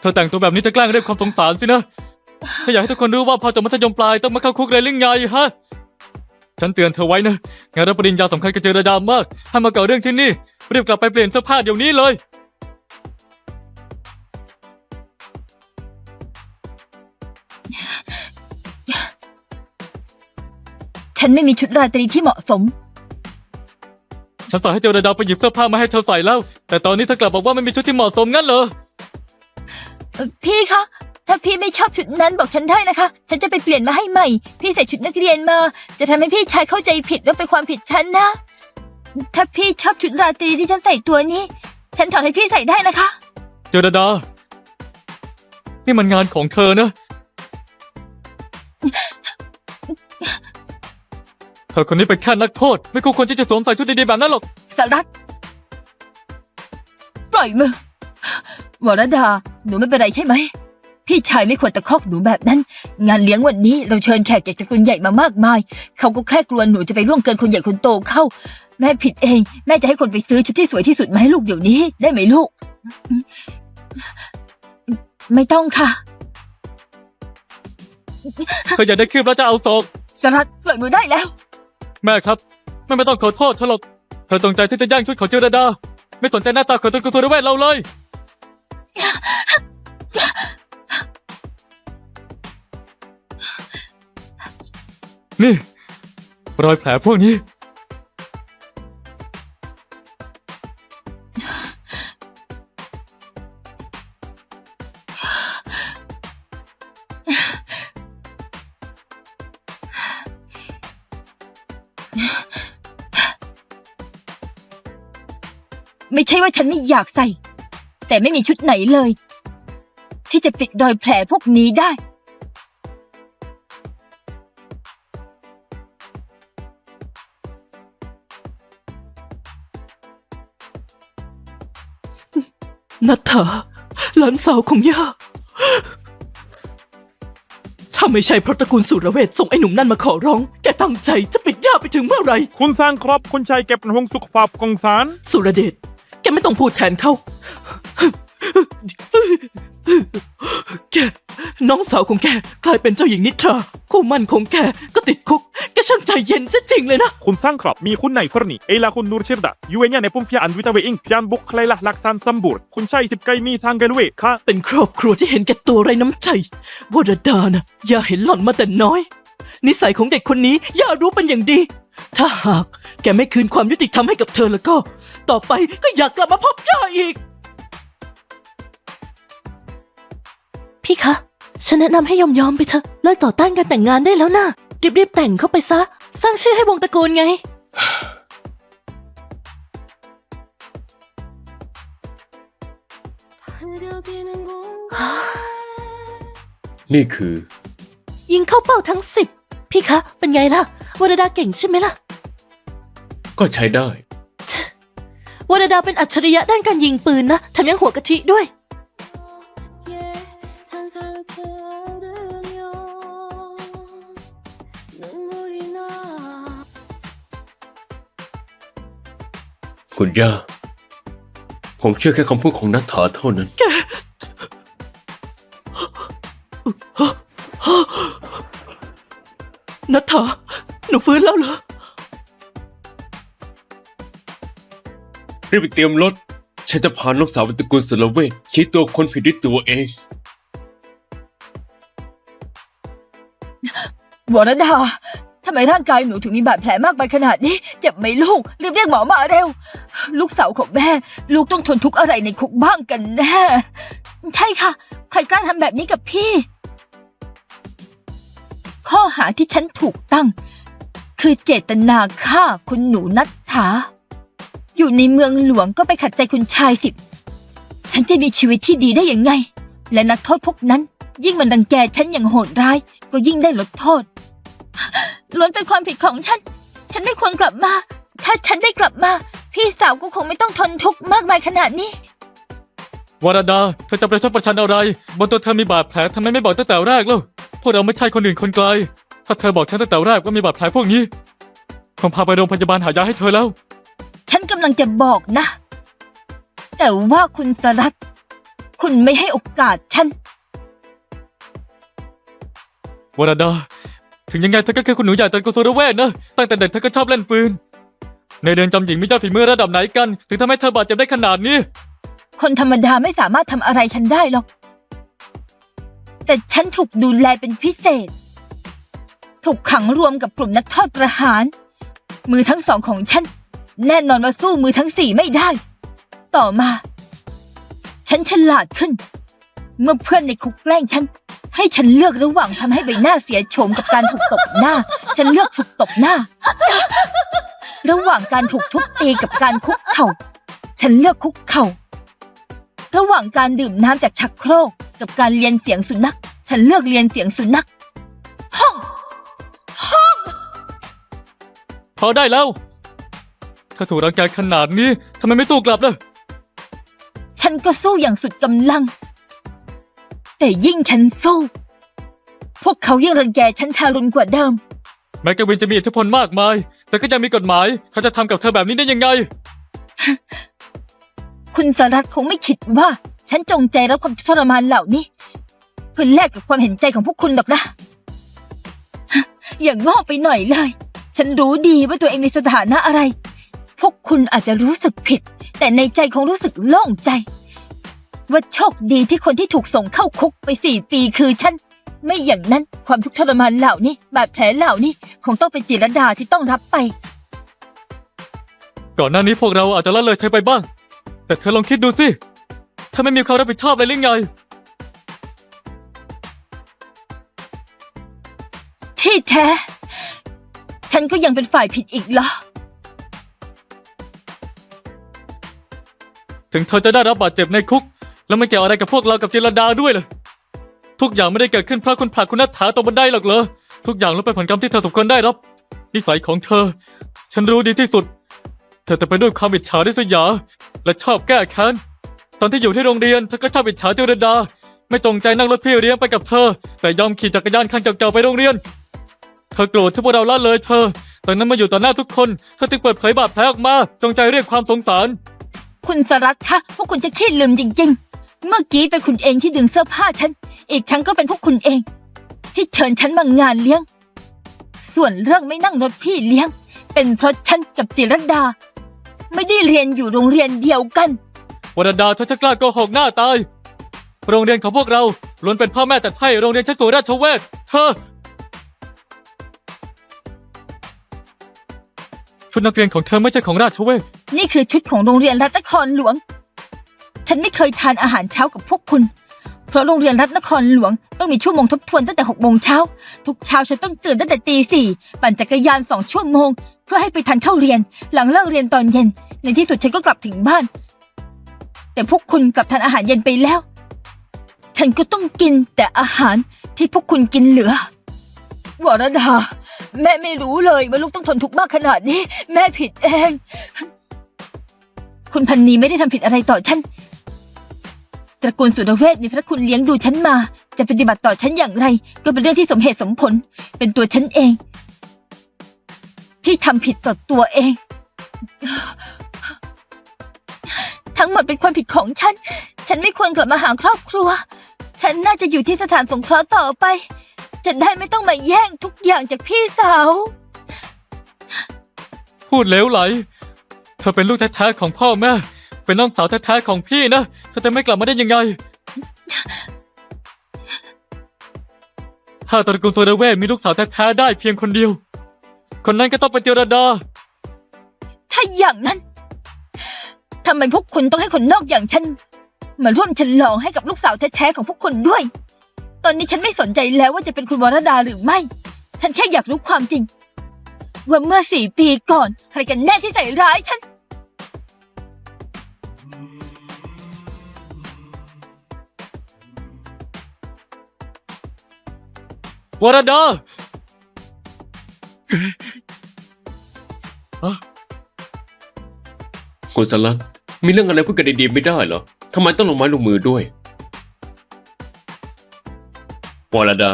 เธอแต่งตัวแบบนี้จะแกล้งเรียกความสงสารสินะถ้าอยากให้ทุกคนรู้ว่าพอจบมัธยมปลายต้องมาเข้าคุกเลยหรือไงฮะ ฉันเตือนเธอไว้นะ งานรับปริญญาสำคัญกับเจระดามากให้มาเก่าเรื่องที่นี่รีบกลับไปเปลี่ยนเสื้อผ้าเดี๋ยวนี้เลย ฉันไม่มีชุดราตรีที่เหมาะสม ฉันสั่งให้เจรดาไปหยิบเสื้อผ้ามาให้เธอใส่แล้ว แต่ตอนนี้เธอกลับบอกว่าไม่มีชุดที่เหมาะสมงั้นเหรอ เอ่อพี่คะ ถ้าพี่ไม่ชอบชุดนั้นบอกฉันได้นะคะ ฉันจะไปเปลี่ยนมาให้ใหม่ พี่ใส่ชุดนักเรียนมา จะทำให้พี่ชายเข้าใจผิดว่าเป็นความผิดฉันนะ ถ้าพี่ชอบชุดราตรีที่ฉันใส่ตัวนี้ ฉันถอดให้พี่ใส่ได้นะคะ เจรดา นี่มันงานของเธอนะ เธอคนนี้เป็นแค่นักโทษ ไม่คู่ควรที่จะสวมใส่ชุดดีๆแบบนั้นหรอกสารัตปล่อยมือวรดา หนูไม่เป็นไรใช่ไหม พี่ชายไม่ควรตะคอกหนูแบบนั้น งานเลี้ยงวันนี้เราเชิญแขกจากตระกูลใหญ่มามากมาย เขาก็แค่กลัวหนูจะไปล่วงเกินคนใหญ่คนโตเข้า แม่ผิดเอง แม่จะให้คนไปซื้อชุดที่สวยที่สุดมาให้ลูกเดี๋ยวนี้ ได้ไหมลูก ไม่ต้องค่ะเธออยากได้คืบแล้วจะเอาศอกสารัตปล่อยมือได้แล้ว แม่ครับแม่ไม่ต้องขอโทษเธอหรอกเธอตรงใจที่จะแย่งชุดของเจรดา ไม่สนใจหน้าตาของตระกูลสุรเวทเราเลย นี่ รอยแผลพวกนี้ ไม่ใช่ว่าฉันไม่อยากใส่ แต่ไม่มีชุดไหนเลย ที่จะปิดรอยแผลพวกนี้ได้ นัทธาหลานสาวของย่าถ้า ไม่ใช่เพราะตระกูลสุรเวทส่งไอ้หนุ่มนั่นมาขอร้อง แกตั้งใจจะปิดย่าไปถึงเมื่อไหร่ คุณสร้างครอบคุณชายเก็บหงสุขภาพกองสารสุรเดช แกไม่ต้องพูดแทนเขา น้องสาวของแกกลายเป็นเจ้าหญิงนิทราคู่มั่นของแกก็ติดคุก แกช่างใจเย็นซะจริงเลยนะ คุณสร้างครับมีคุณนายฟรนีเอลาคุณนูร์ชิรดายูเอเนียในปุ่มฟิอันวิตาเวอิงพิอันบุกใครละหลักฐานสมบูรณ์คุณชายสิบไกมีทางเกลเวค่ะเป็นครอบครัวที่เห็นแก่ตัวไรน้ำใจวรดานะอย่าเห็นหล่อนมาแต่น้อย นิสัยของเด็กคนนี้ย่ารู้เป็นอย่างดี ถ้าหากแกไม่คืนความยุติธรรมให้กับเธอแล้วก็ ต่อไปก็อยากกลับมาพบย่าอีก พี่คะ ฉันแนะนำให้ยอมยอมๆไปเถอะเลิกต่อต้านการแต่งงานได้แล้วนะรีบๆแต่งเข้าไปซะ สร้างชื่อให้วงตระกูลไง นี่คือ ยิงเข้าเป้าทั้งสิบพี่คะเป็นไงล่ะวรดาเก่งใช่ไหมล่ะก็ใช้ได้ วรดาเป็นอัจฉริยะด้านการยิงปืนนะแถมยังหัวกะทิด้วย 찬사를 들으며 눈물이 나 คุณย่า ผมเชื่อแค่คำพูดของนัทธาเท่านั้น นัทธาหนูฟื้นแล้วเหรอ รีบไปเตรียมรถ ฉันจะพาน้องสาวไปตระกูลสุรเวทชี้ตัวคนผิดด้วยตัวเอง วรดาทำไมร่างกายหนูถึงมีบาดแผลมากไปขนาดนี้เจ็บไหมลูกรีบเรียกหมอมาเร็ว ลูกสาวของแม่ ลูกต้องทนทุกข์อะไรในคุกบ้างกันแน่ใช่ค่ะ ใครกล้าทำแบบนี้กับพี่ ข้อหาที่ฉันถูกตั้ง คือเจตนาฆ่าคุณหนูนัทธาอยู่ในเมืองหลวงก็ไปขัดใจคุณชายสิ ฉันจะมีชีวิตที่ดีได้ยังไง และนักโทษพวกนั้น ยิ่งมันรังแกฉันอย่างโหดร้าย ก็ยิ่งได้ลดโทษ ล้วนเป็นความผิดของฉัน ฉันไม่ควรกลับมา ถ้าฉันได้กลับมา พี่สาวก็คงไม่ต้องทนทุกข์มากมายขนาดนี้วรดาเธอจะประชดประชันอะไร บนตัวเธอมีบาดแผลทำไมไม่บอกตั้งแต่แรกล่ะพวกเราไม่ใช่คนอื่นคนไกล ถ้าเธอบอกฉันตั้งแต่แรกว่ามีบาดแผลพวกนี้คงพาไปโรงพยาบาลหายาให้เธอแล้ว ฉันกำลังจะบอกนะ แต่ว่าคุณสรัต คุณไม่ให้โอกาสฉัน วรดา ถึงยังไงเธอก็คือคุณหนูใหญ่ตระกูลสุรเวทนะ ตั้งแต่เด็กเธอก็ชอบเล่นปืน ในเรือนจำหญิงมีเจ้าฝีมือระดับไหนกัน ถึงทำให้เธอบาดเจ็บได้ขนาดนี้ คนธรรมดาไม่สามารถทำอะไรฉันได้หรอก แต่ฉันถูกดูแลเป็นพิเศษ ถูกขังรวมกับกลุ่มนักโทษประหาร มือทั้งสองของฉัน แน่นอนว่าสู้มือทั้งสี่ไม่ได้ ต่อมา ฉันฉลาดขึ้น เมื่อเพื่อนในคุกแกล้งฉัน ให้ฉันเลือกระหว่างทำให้ใบหน้าเสียโฉมกับการถูกตบหน้า ฉันเลือกถูกตบหน้า ระหว่างการถูกทุบตีกับการคุกเข่า ฉันเลือกคุกเข่า ระหว่างการดื่มน้ำจากชักโครกกับการเรียนเสียงสุนัข ฉันเลือกเรียนเสียงสุนัข ห้อง ห้อง พอได้แล้ว ถ้าถูกรังแกขนาดนี้ทำไมไม่สู้กลับล่ะ นก็สู้อย่างสุดกำลัง แต่ยิ่งฉันสู้ พวกเขายิ่งรังแกฉันทารุณกว่าเดิม แม้กวินจะมีอิทธิพลมากมาย แต่ก็ยังมีกฎหมาย เขาจะทำกับเธอแบบนี้ได้ยังไง คุณสรัตคงไม่คิดว่า ฉันจงใจรับความทุกข์ทรมานเหล่านี้เพื่อแลกกับความเห็นใจของพวกคุณหรอกนะ อย่างโง่ไปหน่อยเลย ฉันรู้ดีว่าตัวเองมีสถานะอะไร พวกคุณอาจจะรู้สึกผิด แต่ในใจคงรู้สึกโล่งใจ ว่าโชคดีที่คนที่ถูกส่งเข้าคุกไปสี่ปีคือฉัน ไม่อย่างนั้นความทุกข์ทรมานเหล่านี้ บาดแผลเหล่านี้คงต้องเป็นจิรดาที่ต้องรับไป ก่อนหน้านี้พวกเราอาจจะละเลยเธอไปบ้าง แต่เธอลองคิดดูสิเธอไม่มีความรับผิดชอบเลยหรือไง ที่แท้ ฉันก็ยังเป็นฝ่ายผิดอีกเหรอ ถึงเธอจะได้รับบาดเจ็บในคุก แล้วมันเกี่ยวอะไรกับพวกเรากับจิรดาด้วยเล่ะทุกอย่างไม่ได้เกิดขึ้นเพราะคุณผลักคุณนัทธาตกบันไดหรอกเหรอทุกอย่างล้วนเป็นผลกรรมที่เธอสมควรได้รับ นิสัยของเธอ ฉันรู้ดีที่สุด เธอแต่ไปด้วยความอิจฉาริษยา และชอบแก้แค้นตอนที่อยู่ที่โรงเรียนเธอก็ชอบอิจฉาจิรดา ไม่จงใจนั่งรถพี่เลี้ยงไปกับเธอ แต่ยอมขี่จักรยานคันเก่าๆไปโรงเรียน เธอโกรธที่พวกเราละเลยเธอตอนนั้นมาอยู่ต่อหน้าทุกคนเธอจึงเปิดเผยบาดแผลออกมาจงใจเรียกความสงสาร คุณสรัตคะพวกคุณจะขี้ลืมจริง ๆ เมื่อกี้เป็นคุณเองที่ดึงเสื้อผ้าฉัน อีกทั้งก็เป็นพวกคุณเอง ที่เชิญฉันมางานเลี้ยง ส่วนเรื่องไม่นั่งรถพี่เลี้ยง เป็นเพราะฉันกับจิรดา ไม่ได้เรียนอยู่โรงเรียนเดียวกันวรดาเธอจะกล้าโกหกหน้าตาย โรงเรียนของพวกเราล้วนเป็นพ่อแม่จัดให้โรงเรียนชั้นสูงราชเวทเธอ ชุดนักเรียนของเธอไม่ใช่ของราชเวท นี่คือชุดของโรงเรียนรัตนครหลวง ฉันไม่เคยทานอาหารเช้ากับพวกคุณ เพราะโรงเรียนรัตนครหลวงต้องมีชั่วโมงทบทวนตั้งแต่หกโมงเช้า ทุกเช้าฉันต้องตื่นตั้งแต่ตีสี่ปั่นจักรยานสองชั่วโมง เพื่อให้ไปทันเข้าเรียน หลังเลิกเรียนตอนเย็น ในที่สุดฉันก็กลับถึงบ้าน แต่พวกคุณกลับทานอาหารเย็นไปแล้ว ฉันก็ต้องกินแต่อาหารที่พวกคุณกินเหลือวรดาแม่ไม่รู้เลยว่าลูกต้องทนทุกข์มากขนาดนี้ แม่ผิดเอง คุณพันนีไม่ได้ทำผิดอะไรต่อฉัน ตระกูลสุรเวทมีพระคุณเลี้ยงดูฉันมา จะปฏิบัติต่อฉันอย่างไร ก็เป็นเรื่องที่สมเหตุสมผล เป็นตัวฉันเอง ที่ทำผิดต่อตัวเอง ทั้งหมดเป็นความผิดของฉัน ฉันไม่ควรกลับมาหาครอบครัว ฉันน่าจะอยู่ที่สถานสงเคราะห์ต่อไป จะได้ไม่ต้องมาแย่งทุกอย่างจากพี่สาว พูดเลวไหล เธอเป็นลูกแท้ๆของพ่อแม่ เป็นน้องสาวแท้ๆของพี่นะเธอจะไม่กลับมาได้ยังไงถ้าตระกูลโซเดเวทมีลูกสาวแท้ๆได้เพียงคนเดียว คนนั้นก็ต้องเป็นเจรดา ถ้าอย่างนั้นทำไมพวกคุณต้องให้คนนอกอย่างฉันมาร่วมฉลองให้กับลูกสาวแท้ๆของพวกคุณด้วย ตอนนี้ฉันไม่สนใจแล้วว่าจะเป็นคุณวรดาหรือไม่ ฉันแค่อยากรู้ความจริง ว่าเมื่อสี่ปีก่อน ใครกันแน่ที่ใส่ร้ายฉัน วรดาคุณสลันมีเรื่องอะไรพูดกันดีๆไม่ได้เหรอทำไมต้องลงไม้ลงมือด้วยวรดา